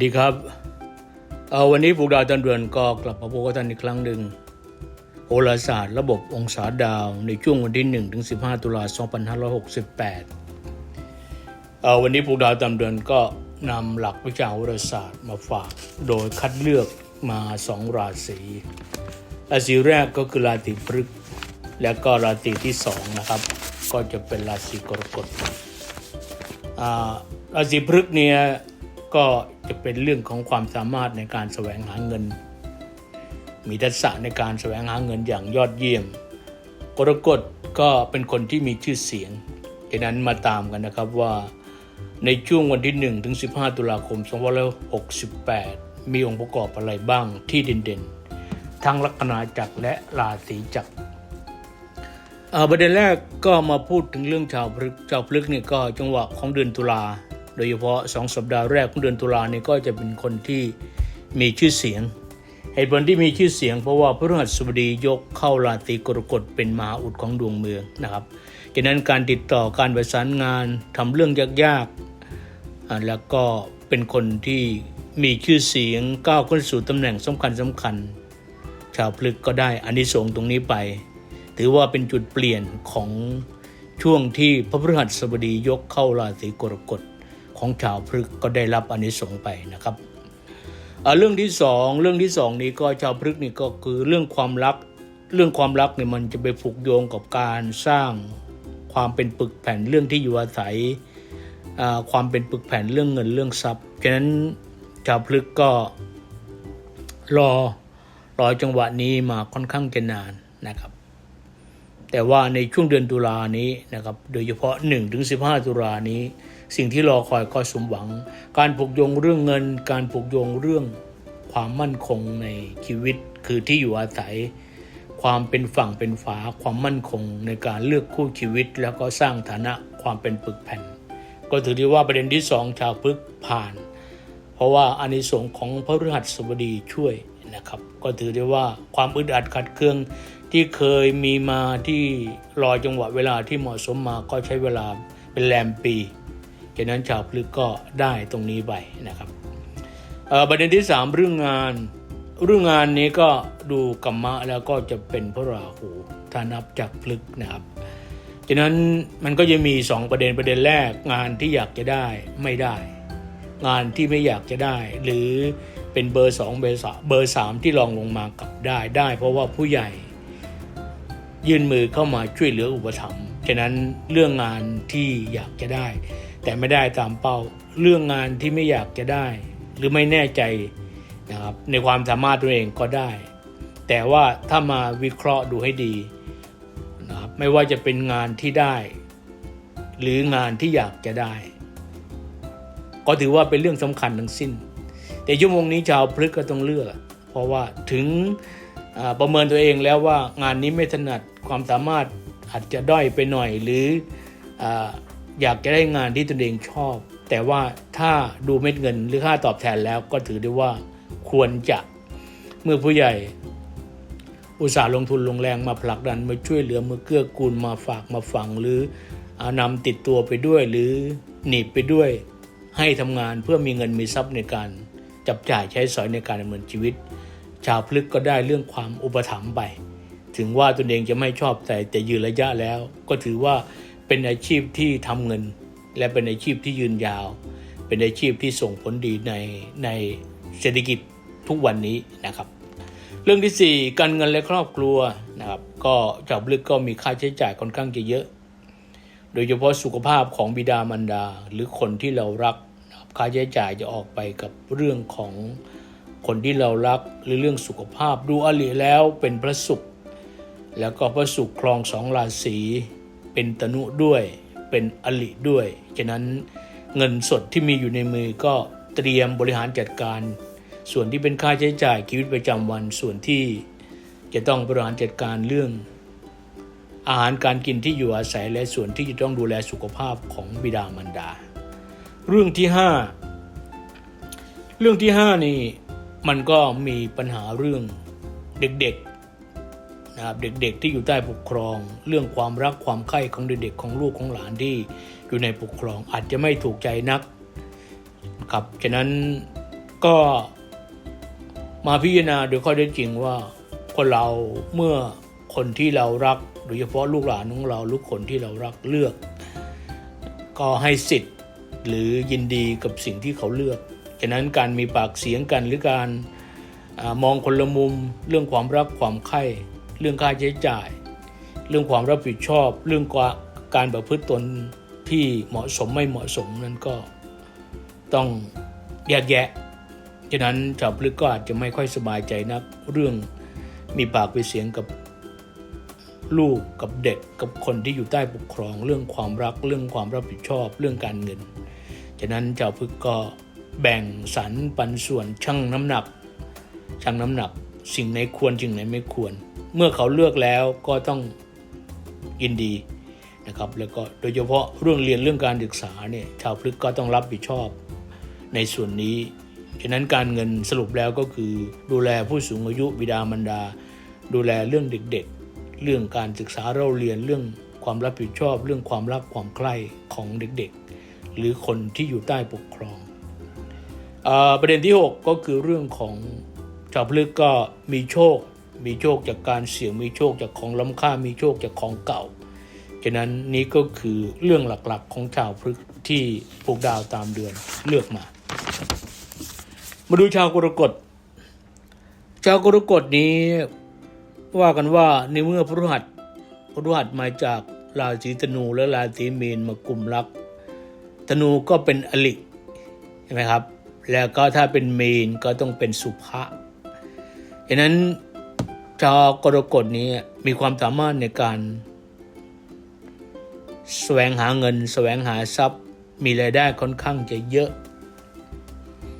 วัสดีครับเอ่อวันนี้ผูกดาวจันเดือนก็กลับมาพบกับท่านอีกครั้งหนึ่งโหราศาสตร์ระบบองศาดาวในช่วงวันที่1ถึง15 ตุลา2568เอ่อวันนี้ผูกดาวจันเดือนก็นำหลักวิชาโหราศาสตร์มาฝาก โดยคัดเลือกมาสองราศีราศีแรกก็คือราศีพฤกษ์และก็ราศีที่สองนะครับ ก็จะเป็นราศีกรกฎราศีพฤกษ์เนี่ย ก็จะเป็นเรื่องของความสามารถในการแสวงหาเงิน มีทักษะในการแสวงหาเงินอย่างยอดเยี่ยมกรกฎก็เป็นคนที่มีชื่อเสียงดังนั้นมาตามกันนะครับว่า ในช่วงวันที่1ถึง15 ตุลาคม 2568 มีองค์ประกอบอะไรบ้างที่เด่นๆ ทั้งลัคนาจักรและราศีจักรเอ่อประเด็นแรกก็มาพูดถึงเรื่องชาวพฤกษ์ชาวพฤกษ์เนี่ยก็จังหวะของเดือนตุลา โดยเฉพาะสองสัปดาห์แรกของเดือนตุลาเนี่ยก็จะเป็นคนที่มีชื่อเสียง เหตุผลที่มีชื่อเสียงเพราะว่าพระฤหัสบดียกเข้าราศีกรกฎเป็นมหาอุดของดวงเมืองนะครับดังนั้นการติดต่อการประสานงานทำเรื่องยากๆ แล้วก็เป็นคนที่มีชื่อเสียงก้าวขึ้นสู่ตำแหน่งสำคัญสำคัญ ชาวพฤกก็ได้อานิสงส์ตรงนี้ไป ถือว่าเป็นจุดเปลี่ยนของช่วงที่พระพฤหัสบดียกเข้าราศีกรกฎ ของชาวพฤกษ์ก็ได้รับอนิสงส์ไปนะครับเรื่องที่สองเรื่องที่สองนี้ก็ชาวพฤกษ์นี่ก็คือเรื่องความรัก เรื่องความรักเนี่ยมันจะไปผูกโยงกับการสร้างความเป็นปึกแผ่นเรื่องที่อยู่อาศัยความเป็นปึกแผ่นเรื่องเงินเรื่องทรัพย์ฉะนั้นชาวพฤกษ์ก็รอรอจังหวะนี้มาค่อนข้างจะนานนะครับ แต่ว่าในช่วงเดือนตุลานี้นะครับ โดยเฉพาะ1ถึง15 ตุลานี้ สิ่งที่รอคอยก็สมหวัง การผูกโยงเรื่องเงิน การผูกโยงเรื่องความมั่นคงในชีวิต คือที่อยู่อาศัย ความเป็นฝั่งเป็นฝา ความมั่นคงในการเลือกคู่ชีวิต แล้วก็สร้างฐานะความเป็นปึกแผ่น ก็ถือได้ว่าประเด็นที่สองชาวพฤกผ่าน เพราะว่าอานิสงส์ของพระฤหัสบดีช่วยนะครับก็ถือได้ว่าความอึดอัดขัดเคืองที่เคยมีมาที่รอจังหวะเวลาที่เหมาะสมมาก็ใช้เวลาเป็นแรมปี ฉะนั้นชาวพลึกก็ได้ตรงนี้ไปนะครับประเด็นที่สามเรื่องงานเรื่องงานนี้ก็ดูกรรมะแล้วก็จะเป็นพระราหูถ้านับจากพลึกนะครับฉะนั้นมันก็จะมีสองประเด็นประเด็นแรกงานที่อยากจะได้ไม่ได้ งานที่ไม่อยากจะได้ หรือเป็นเบอร์สองเบอร์สามเบอร์สที่รองลงมากลับได้ได้ เพราะว่าผู้ใหญ่ ยื่นมือเข้ามาช่วยเหลืออุปถัมภ์ฉะนั้นเรื่องงานที่อยากจะได้ แต่ไม่ได้ตามเป้า เรื่องงานที่ไม่อยากจะได้ หรือไม่แน่ใจนะครับในความสามารถตัวเองก็ได้ แต่ว่าถ้ามาวิเคราะห์ดูให้ดีนะครับไม่ว่าจะเป็นงานที่ได้ หรืองานที่อยากจะได้ ก็ถือว่าเป็นเรื่องสำคัญทั้งสิ้น แต่ชั่วโมงนี้ชาวพฤกก็ต้องเลือก เพราะว่าถึงประเมินตัวเองแล้วว่างานนี้ไม่ถนัดความสามารถอาจจะด้อยไปหน่อยหรืออ อยากจะได้งานที่ตนเองชอบ แต่ว่าถ้าดูเม็ดเงินหรือค่าตอบแทนแล้วก็ถือได้ว่าควรจะเมื่อผู้ใหญ่อุตสาห์ลงทุนลงแรงมาผลักดันมาช่วยเหลือมาเกื้อกูลมาฝากมาฝังหรืออนำติดตัวไปด้วยหรือหนีบไปด้วย ให้ทำงานเพื่อมีเงินมีทรัพย์ในการจับจ่ายใช้สอยในการดำเนินชีวิต ชาวพลึกก็ได้เรื่องความอุปถัมภ์ไป ถึงว่าตนเองจะไม่ชอบแต่แต่ยืนระยะแล้ว ก็ถือว่า เป็นอาชีพที่ทำเงิน และเป็นอาชีพที่ยืนยาว เป็นอาชีพที่ส่งผลดีในในเศรษฐกิจทุกวันนี้นะครับ เรื่องที่ 4 การเงินและครอบครัวนะครับก็ชาวพลึกก็มีค่าใช้จ่ายค่อนข้างจะเยอะ โดยเฉพาะสุขภาพของบิดามารดา หรือคนที่เรารักค่าใช้จ่ายจะออกไปกับเรื่องของคนที่เรารักหรือเรื่องสุขภาพดูอลิแล้วเป็นพระศุกร์แล้วก็พระศุกร์ครองสองราศี เป็นตนุด้วย เป็นอลิด้วย ฉะนั้นเงินสดที่มีอยู่ในมือก็เตรียมบริหารจัดการ ส่วนที่เป็นค่าใช้จ่ายชีวิตประจำวันส่วนที่จะต้องบริหารจัดการเรื่อง อาหารการกินที่อยู่อาศัยและส่วนที่จะต้องดูแลสุขภาพของบิดามารดา เรื่องที่ห้าเรื่องที่ห้านี่มันก็มีปัญหาเรื่องเด็กๆ นะครับเด็กๆที่อยู่ใต้ปกครอง เรื่องความรักความใคร่ของเด็กๆของลูกของหลานที่อยู่ในปกครองอาจจะไม่ถูกใจนักครับฉะนั้นก็มาพิจารณาโดยข้อเท็จจริงว่าคนเราเมื่อคนที่เรารักโดยเฉพาะลูกหลานของเราลูกคนที่เรารักเลือก ก็ให้สิทธิ์หรือยินดีกับสิ่งที่เขาเลือกฉะนั้นการมีปากเสียงกันหรือการอมองคนละมุมเรื่องความรักความใคร่ เรื่องค่าใช้จ่าย เรื่องความรับผิดชอบ เรื่องการประพฤติตนที่เหมาะสมไม่เหมาะสมนั้นก็ต้องแยกแยะฉะนั้นชาวพลึกก็อาจจะไม่ค่อยสบายใจนักเรื่องมีปากไปเสียงกับลูกกับเด็กกับคนที่อยู่ใต้ปกครอง เรื่องความรักเรื่องความรับผิดชอบ เรื่องการเงิน ฉะนั้นชาวพฤกก็แบ่งสรรปันส่วนชั่งน้ำหนักชั่งน้ำหนัก สิ่งไหนควรสิ่งไหนไม่ควร เมื่อเขาเลือกแล้วก็ต้องยินดีนะครับ แล้วก็โดยเฉพาะเรื่องเรียนเรื่องการศึกษาเนี่ยชาวพฤกก็ต้องรับผิดชอบในส่วนนี้ฉะนั้นการเงินสรุปแล้วก็คือดูแลผู้สูงอายุบิดามารดา ดูแลเรื่องเด็กๆ เรื่องการศึกษาเราเรียนเรื่องความรับผิดชอบ เรื่องความรักความใคร่ของเด็กๆ หรือคนที่อยู่ใต้ปกครองอประเด็นที่ 6 ก็คือเรื่องของชาวพลึกก็มีโชค มีโชคจากการเสี่ยงมีโชคจากของล้ำค่ามีโชคจากของเก่า ฉะนั้นนี้ก็คือเรื่องหลักๆของชาวพฤกษ์ที่ปลูกดาวตามเดือนเลือกมา มาดูชาวกรกฎ ชาวกรกฎนี้ว่ากันว่าในเมื่อพฤหัสพฤหัสมาจากราศีธนูและราศีมีนมากลุ่มรักธนูก็เป็นอลิใช่ไหมครับ แล้วก็ถ้าเป็นมีนก็ต้องเป็นสุภะฉะนั้น ชาวกรกฎนี้มีความสามารถในการแสวงหาเงิน แสวงหาทรัพย์ มีรายได้ค่อนข้างจะเยอะ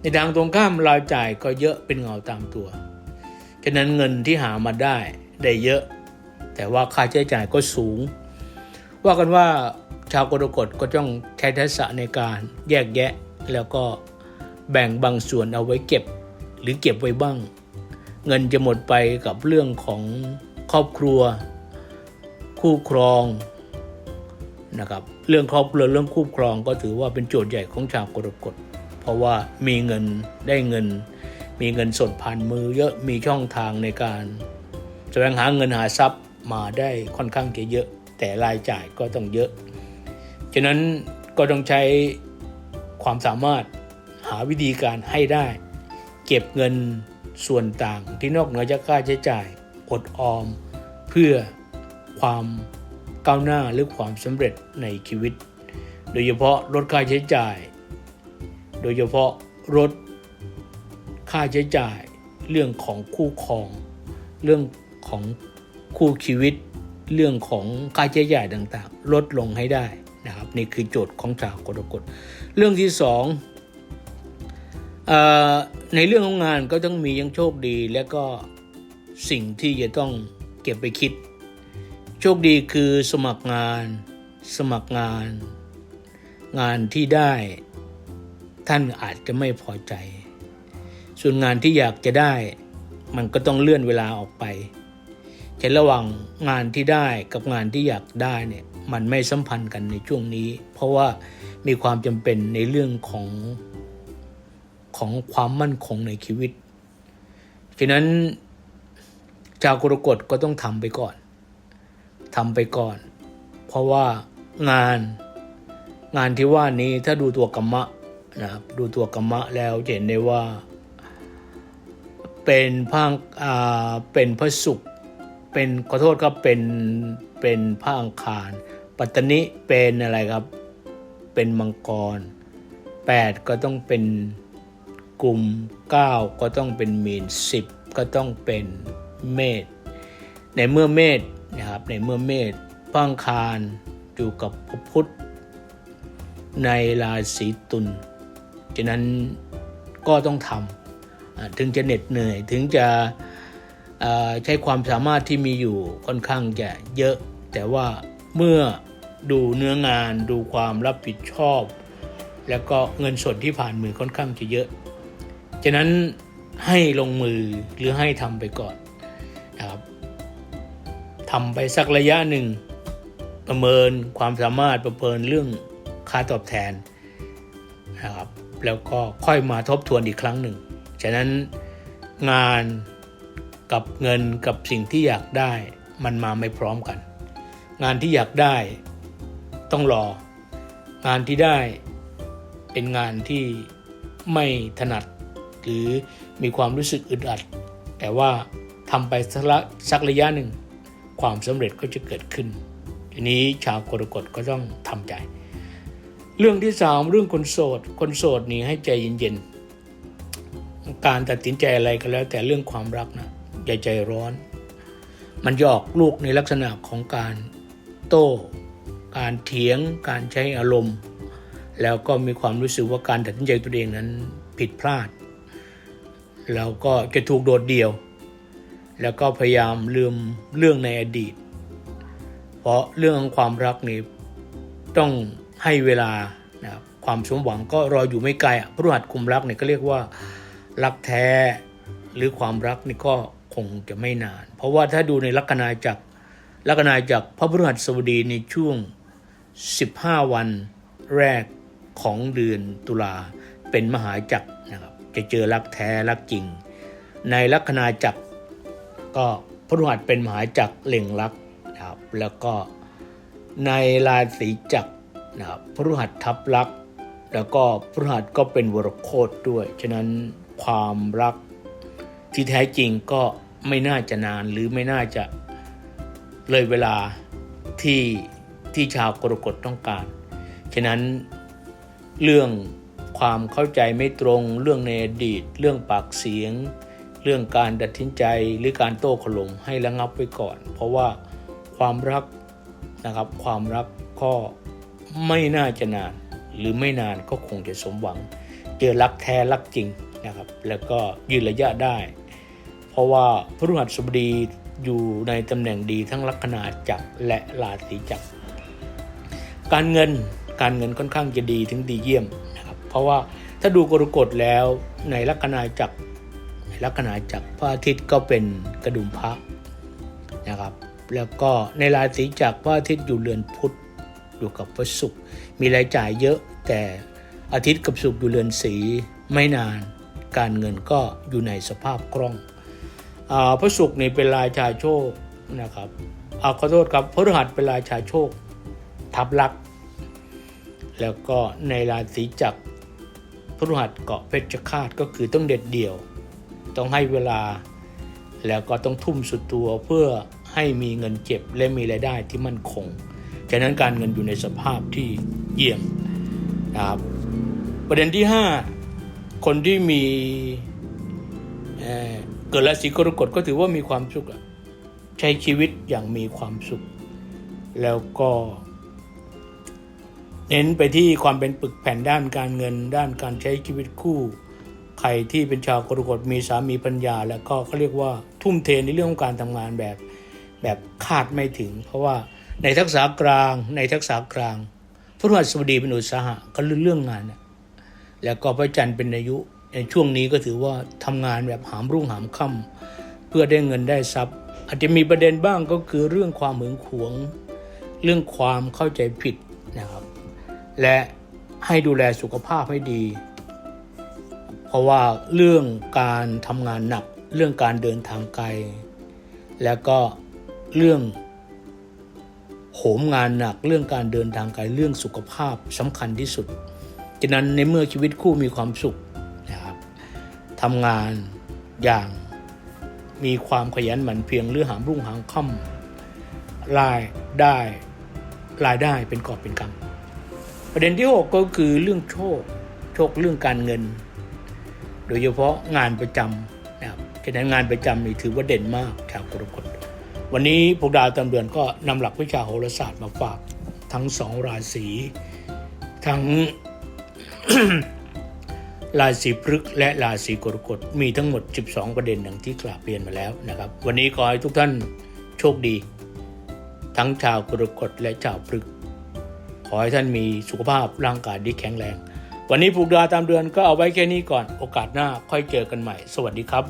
ในทางตรงข้ามรายจ่ายก็เยอะเป็นเงาตามตัว ฉะนั้นเงินที่หามาได้ได้เยอะ แต่ว่าค่าใช้จ่ายก็สูง ว่ากันว่าชาวกรกฎก็ต้องใช้ทักษะในการแยกแยะ แล้วก็แบ่งบางส่วนเอาไว้เก็บ หรือเก็บไว้บ้าง เงินจะหมดไปกับเรื่องของครอบครัว คู่ครองนะครับเรื่องครอบครัวเรื่องคู่ครองก็ถือว่าเป็นโจทย์ใหญ่ของชาวกรกฎเพราะว่ามีเงินได้เงิน มีเงินสดผ่านมือเยอะมีช่องทางในการแสวงหาเงินหาทรัพย์มาได้ค่อนข้างจะเยอะ แต่รายจ่ายก็ต้องเยอะ ฉะนั้นก็ต้องใช้ความสามารถหาวิธีการให้ได้ เก็บเงิน ส่วนต่างที่นอกเหนือจากค่าใช้จ่ายอดออม เพื่อความก้าวหน้าหรือความสำเร็จในชีวิต โดยเฉพาะลดค่าใช้จ่าย โดยเฉพาะลดค่าใช้จ่าย เรื่องของคู่ครอง เรื่องของคู่ชีวิต เรื่องของค่าใช้จ่ายต่างๆ ลดลงให้ได้นะครับนี่คือโจทย์ของชาวกรกฎเรื่องที่สอง ในเรื่องของงานก็ต้องมียังโชคดีและก็สิ่งที่จะต้องเก็บไปคิด โชคดีคือสมัครงาน สมัครงาน งานที่ได้ ท่านอาจจะไม่พอใจ ส่วนงานที่อยากจะได้ มันก็ต้องเลื่อนเวลาออกไปแต่ระหว่างงานที่ได้กับงานที่อยากได้เนี่ยมันไม่สัมพันธ์กันในช่วงนี้ เพราะว่ามีความจำเป็นในเรื่องของ ของความมั่นคงในชีวิต ฉะนั้นชาวกรกฎก็ต้องทำไปก่อนทำไปก่อน เพราะว่างานงานที่ว่านี้ถ้าดูตัวกรรมะนะครับดูตัวกรรมะแล้วเห็นได้ว่า เป็นพังอ่าเป็นพระศุกร์เป็นขอโทษครับเป็นเป็นพระอังคาร ปัตตนิเป็นอะไรครับ เป็นมังกร8ก็ต้องเป็น กลุ่ม9 ก็ต้องเป็นมีน 10 ก็ต้องเป็นเมษในเมื่อเมษนะครับในเมื่อเมษพังคารอยู่กับพระพุธในราศีตุลฉะนั้นก็ต้องทำถึงจะเหน็ดเหนื่อยถึงจะใช้ความสามารถที่มีอยู่ค่อนข้างจะเยอะ แต่ว่าเมื่อดูเนื้องานดูความรับผิดชอบ แล้วก็เงินสดที่ผ่านมือค่อนข้างจะเยอะ ฉะนั้นให้ลงมือหรือให้ทำไปก่อนนะครับทำไปสักระยะหนึ่ง ประเมินความสามารถประเมินเรื่องค่าตอบแทนนะครับแล้วก็ค่อยมาทบทวนอีกครั้งหนึ่ง ฉะนั้นงานกับเงินกับสิ่งที่อยากได้มันมาไม่พร้อมกัน งานที่อยากได้ต้องรอ งานที่ได้เป็นงานที่ไม่ถนัด หรือมีความรู้สึกอึดอัด แต่ว่าทำไปสักระสักระยะหนึ่ง ความสำเร็จก็จะเกิดขึ้น ทีนี้ชาวกรกฎก็ต้องทำใจ เรื่องที่สามเรื่องคนโสด คนโสดนี่ให้ใจเย็นๆ การตัดสินใจอะไรก็แล้ว แต่เรื่องความรักนะอย่าใจร้อน มันจะออกลูกในลักษณะของการโต้ การเถียง การใช้อารมณ์ แล้วก็มีความรู้สึกว่าการตัดสินใจตัวเองนั้นผิดพลาด แล้วก็จะถูกโดดเดี่ยว แล้วก็พยายามลืมเรื่องในอดีต เพราะเรื่องของความรักนี่ต้องให้เวลานะครับความสมหวังก็รออยู่ไม่ไกลอะพรหัสคุมรักเนี่ยก็เรียกว่ารักแท้หรือความรักนี่ก็คงจะไม่นาน เพราะว่าถ้าดูในลัคนาจักรลัคนาจักรพระพฤหัสบดีในช่วง 15 วันแรกของเดือนตุลาเป็นมหาจักร จะเจอรักแท้รักจริง ในลัคนาจักรก็พฤหัสเป็นมหาจักรเล็งรักนะครับแล้วก็ในราศีจักรนะครับพฤหัสทับรัก แล้วก็พฤหัสก็เป็นวรโคตด้วย ฉะนั้นความรักที่แท้จริงก็ไม่น่าจะนานหรือไม่น่าจะเลยเวลาที่ที่ชาวกรกฎต้องการ ฉะนั้นเรื่อง ความเข้าใจไม่ตรงเรื่องในอดีต เรื่องปากเสียง เรื่องการตัดสินใจหรือการโต้ขลมให้ระงับไว้ก่อน เพราะว่าความรักนะครับ ความรักก็ไม่น่าจะนาน หรือไม่นานก็คงจะสมหวัง เจอรักแท้รักจริงนะครับ แล้วก็ยืนระยะได้ เพราะว่าพระฤหัสบดีอยู่ในตำแหน่งดีทั้งลัคนาจักรและราศีจักรการเงินการเงินค่อนข้างจะดีถึงดีเยี่ยม เพราะว่าถ้าดูกรกฎแล้วในลัคนาจักรในลัคนาจักรพระอาทิตย์ก็เป็นกระดุมพระนะครับ แล้วก็ในราศีจักรพระอาทิตย์อยู่เรือนพุธอยู่กับพระศุกร์มีรายจ่ายเยอะ แต่อาทิตย์กับศุกร์อยู่เรือนสีไม่นาน การเงินก็อยู่ในสภาพคล่องอพระศุกร์นี่เป็นราชาโชคนะครับอาขอโทษครับพฤหัสเป็นราชาโชคทับลัก แล้วก็ในราศีจักร พฤหัสเกาะเพชฌฆาตก็คือต้องเด็ดเดี่ยว ต้องให้เวลา แล้วก็ต้องทุ่มสุดตัวเพื่อให้มีเงินเก็บและมีรายได้ที่มั่นคง ฉะนั้นการเงินอยู่ในสภาพที่เยี่ยมนะครับประเด็นที่ 5 คนที่มีเเกิดราศีกรกฎก็ถือว่ามีความสุขใช้ชีวิตอย่างมีความสุข แล้วก็ เน้นไปที่ความเป็นปึกแผ่นด้านการเงิน ด้านการใช้ชีวิตคู่ ใครที่เป็นชาวกรกฎมีสามีปัญญา แล้วก็เขาเรียกว่าทุ่มเทในเรื่องของการทำงานแบบแบบคาดไม่ถึง เพราะว่าในทักษะกลางในทักษะกลางพระหัสบดีเป็นอุตสาหะก็เรื่องงานนะแล้วก็พระจันทร์เป็นอายุในช่วงนี้ก็ถือว่าทำงานแบบหามรุ่งหามค่ำเพื่อได้เงินได้ทรัพย์ อาจจะมีประเด็นบ้างก็คือเรื่องความหึงหวง เรื่องความเข้าใจผิดนะครับ และให้ดูแลสุขภาพให้ดี เพราะว่าเรื่องการทำงานหนัก เรื่องการเดินทางไกล แล้วก็เรื่องโหมงานหนัก เรื่องการเดินทางไกล เรื่องสุขภาพสำคัญที่สุดฉะนั้นในเมื่อชีวิตคู่มีความสุขนะครับทำงานอย่างมีความขยันหมั่นเพียรหรือหามรุ่งหามค่ำรายได้รายได้เป็นกอบเป็นกำ ประเด็นที่ 6 ก็คือเรื่องโชค โชคเรื่องการเงิน โดยเฉพาะงานประจำนะครับฉะนั้นงานประจำนี่ถือว่าเด่นมากชาวกรกฎวันนี้พวกดาวตำเดือนก็นำหลักวิชาโหราศาสตร์มาฝากทั้งสองราศีทั้งราศีพฤกษ์และราศีกรกฎมีทั้งหมด 12 ประเด็นดังที่กราบเรียนมาแล้วนะครับ วันนี้ขอให้ทุกท่านโชคดี ทั้งชาวกรกฎและชาวพฤกษ์ อให้ท่านมีสุขภาพร่างกายที่แข็งแรง วันนี้ผูกดาตามเดือนก็เอาไว้แค่นี้ก่อน โอกาสหน้าค่อยเจอกันใหม่ สวัสดีครับ